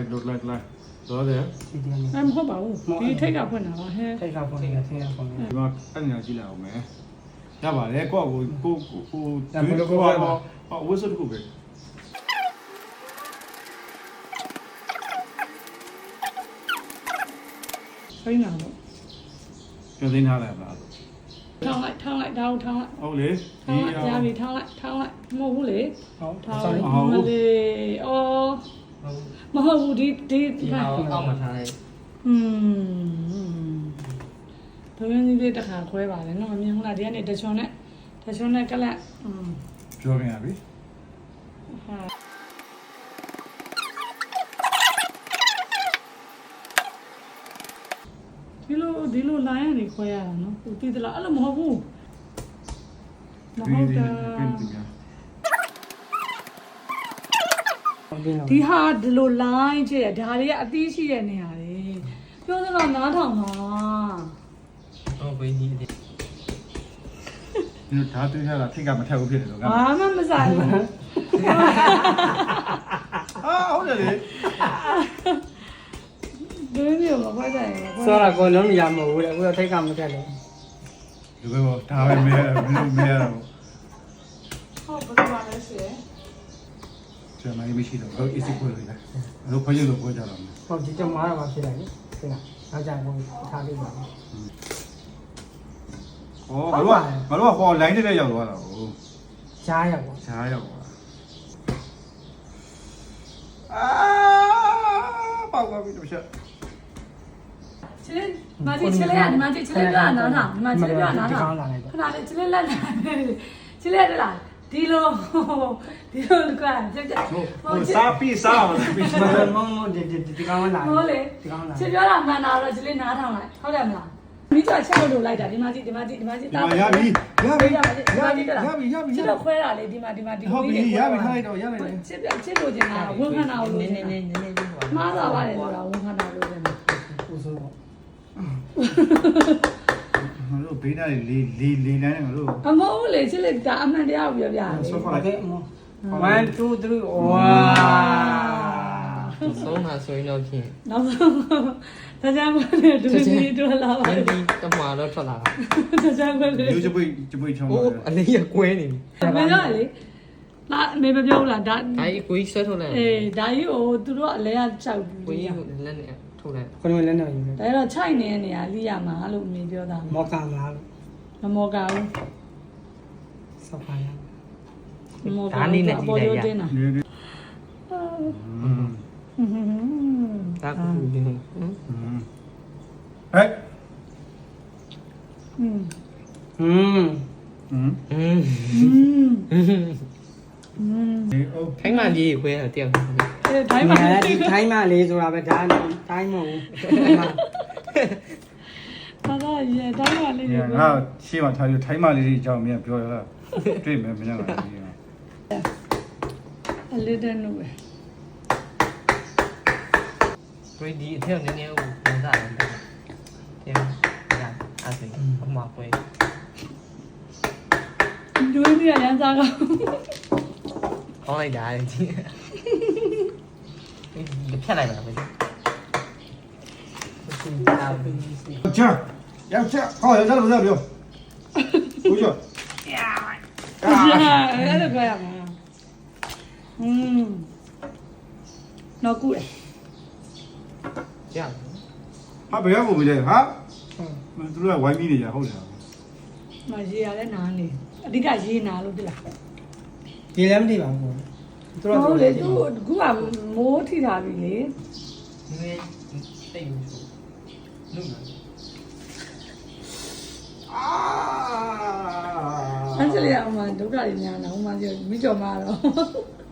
လိုက်လွတ်လိုက်လိုက်တော့တယ်ဒီဒီနေ့အဲ့မဟုတ်ပါဘူးဒီထိတ်ကဖွင့်တာပါဟဲ့ထိတ်ကပုံနေတာထိတ်ကပုံနေဒီမှာအဲ့ညာကြည့်လိုက်အောင်မယ်ရပါတယ်ကိုယ့်ကိုကိုကိုကိုဒါဘယ်လိုကိုယ်ကပါဟောဝစ်စတစ်ခုပဲဖိနေတာပေါ့ပြန်သိမ်းထားလိုက်ပါလားထောင်းလိုက်ထောင်းလိုက်ဒါကိုထောင်းလိုက်ဟုတ်လေထောင်းလိုက်ရပြီထောင်းလိုက်ထောင်းလိုက်မဟုတ်ဘူးလေဟုတ်ထောင်း sorry မလေးအော်မ ဟုတ်ဘူးဒီဒီ ဒီမှာအောက်မှာထားလိုက် อืมဘယ်လိုလေးတစ်ခါခွဲပါလဲနော်မမြင်ဘူးလားဒီကနေတချွန်နဲ့တချွန်နဲ့ကလတ်อืม ပြောပြန်ရပြီ ဟာဒီလိုဒီလို line ကနေခွဲရတာနော်ကိုတည်သလားအဲ့လိုမဟုတ်ဘူးမဟုတ်တာ ဒီဟာဒီလို line ချစ်ရဒါတွေကအသီးရှိတဲ့နေရာတွေပြောသလားနားထောင်ပါဟုတ်ဘေးကြီးတယ်ဒီဓာတ်တွေ့ရတာထိတ်ကမထက်ဘူးဖြစ်တယ်လို့ကဘာမှမဆိုင်ဘူးအာဟုတ်တယ်လေဒင်းမျိုးမခွဲကြရင်မခွဲစောရကောလုံးမရမဟုတ်ဘူးလေအခုတော့ထိတ်ကမတက်လို့ဒီဘက်တော့ဒါပဲမဲမဲရတော့ဟုတ်ဘယ်လိုပါလဲရှင် ကျန်မကြီးမရှိတော့တော့ easy ခွဲလိုက်တယ်အဲ့လိုခွဲရလို့ခွဲကြတော့မယ်ဟုတ်ဒီကျမတော့မဖြစ်လိုက်လေဖြစ်လားအားကြောင့်ကိုထားပေးပါမယ်ဩငါတို့ကငါတို့ကဟော line တက်တက်ရောက်သွားတာဟိုကြားရပေါ့ရှားရောက်သွားအာပေါက်သွားပြီတော့ချက်ချစ်လေးမကြီးချစ်လေးကဒီမကြီးချစ်လေးကနားထောင်ဒီမချစ်လေးကနားထောင်ခဏလေးချစ်လေးလက်လာချစ်လေးတက်လာ ဒီလိုဒီလိုကကြက်ကြက်ဟိုစားပြီးစားအောင်ပြီးမစားမမဒီဒီဒီကောင်းလာဟုတ်လေဒီကောင်းလာချစ်ပြောတာမှန်တာတော့ချစ်လေးနားထောင်လိုက်ဟုတ်တယ်မလားမိကျော်ချက်လို့လိုက်တာဒီမကြီးဒီမကြီးဒီမကြီးဒီမှာရပြီရပြီရပြီရပြီရပြီရပြီချစ်တော့ခွဲတာလေဒီမှာဒီမှာဒီဟုတ်ပြီရပြီထားလိုက်တော့ရလိုက်တယ်ချစ်ပြချစ်လို့ချင်တာဝန်ခံတာလို့နနည်းည်းနနည်းည်းနည်းနည်းလေးပါမှားသွားပါတယ်ဆိုတာဝန်ခံတာလို့ပဲဦးစိုးပေါ့ငါတို့ ဘေးနားလေးလေးလေးလေးလမ်းနဲ့ငါတို့အမဟုတ်လေချစ်လေးဒါအမှန်တရားကိုပြောပြတယ်ဆောဖာဟုတ်လိုက်ကဲ့1 2 3ဝါဆုံးတာဆိုရင်တော့ဖြင့်နောက်ဆုံးတကြမ်းခွဲနဲ့ဒူဒီတူလာပါမတင်းယ်ဒီတမတော့ထွက်လာတာတကြမ်းခွဲနဲ့မျိုးချပွေးချပွေးချောင်းအိုးပါအလေးရကွဲနေပြီအမေကလေလာအမေမပြောဘူးလားဒါဒါကြီးကိုကြီးဆွဲထုတ်လိုက်အေးဒါကြီးကိုသူတို့အလဲကကြောက်ကိုဘူးကြီးဒါကိုလက်နဲ့ ထုတ်လိုက် ခုနကလည်းတော့ယူတယ် တော့ခြိုက်နေတဲ့နေရာလိရမှာလို့အမေပြောတာ မောကမလားလို့ မမောကဘူး စောက်ပါရ မမောကအပေါ်ရိုးတင်းတာ နေနေ ဒါကူကူလေးဟမ် ဟဲ့ อืม อืม ဟမ် อืม อืมอืม ဒီအိုးခိုင်းမကြီးခွဲတာတယောက်အဲတိုင်းမှာဒီထိုင်းမလေးဆိုတာပဲဒါတိုင်းမဟုတ်ဘူးဘာသာရေးတိုင်းမှာလေးညတွေငါရှေ့မှာထားပြီးထိုင်းမလေးတွေအကြောင်းမြန်ပြောရတာတွေ့မယ်မင်းကလည်းအလေးတဲ့နုပဲကိုဒီအထက်နည်းနည်းကိုပြန်စားတယ်တယ်ညာအဲ့ဒါအမခွဲဒွေးပြရန်စားကောင်း ကောင်းလိုက်တာလေကြီးဒီဖြတ်လိုက်ပါပဲချာယောက်ျားဟောယောက်ျားလို့ပြောပြောဦးကျော်အဲ့ဒါပြောရမှာอืมတော့ကူတယ်ကြာဟာဘယ်ရောက်ပြီလဲဟာသူတို့ကဝိုင်းပြီးနေကြဟုတ်တယ်မရေးရလဲနားနေအဓိကရေးနာလို့ပြလား ဒီလည်းမသိပါဘူးသူတို့ဟုတ်ကလေသူခုကမိုးထိထားပြီလေနည်းတိတ်ဘူးနုအာအဲ့ဒါလေအမှဒုက္ခတွေများလာဟိုမှပြောမိကြော်မှာတော့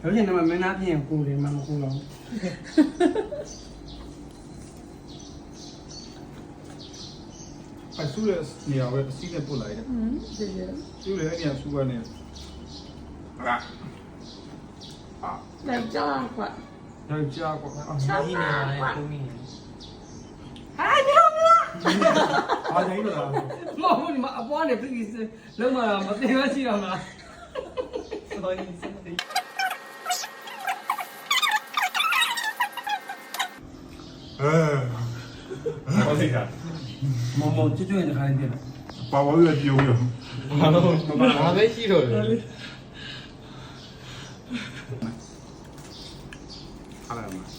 လို့ရှင်တော့မင်းသားပြင်ကူတယ်မှမကူတော့အဆူရနေရာပဲအစီးနဲ့ပုတ်လိုက်တယ်อืมဒီလိုသူလည်းအဲ့ဒီဆူကနေအာအာ လက်ကြောက်ခွတ်ယောက်ျားကွာကြီးနေတယ်ကိုမီဟာမျိုးမျိုးအားကြီးလို့လားမဟုတ်ဘူးအပွားနဲ့ပြည်လုံးမလားမသိမှရှိရမလားဆိုရင်စတဲ့ဟုတ်ကဲ့မောင်မောင်ကျွတ်ကျွတ်နေခိုင်းတယ်ပါဝါရပြောရဘာလို့ဘာပဲရှိတော့လဲ 払います。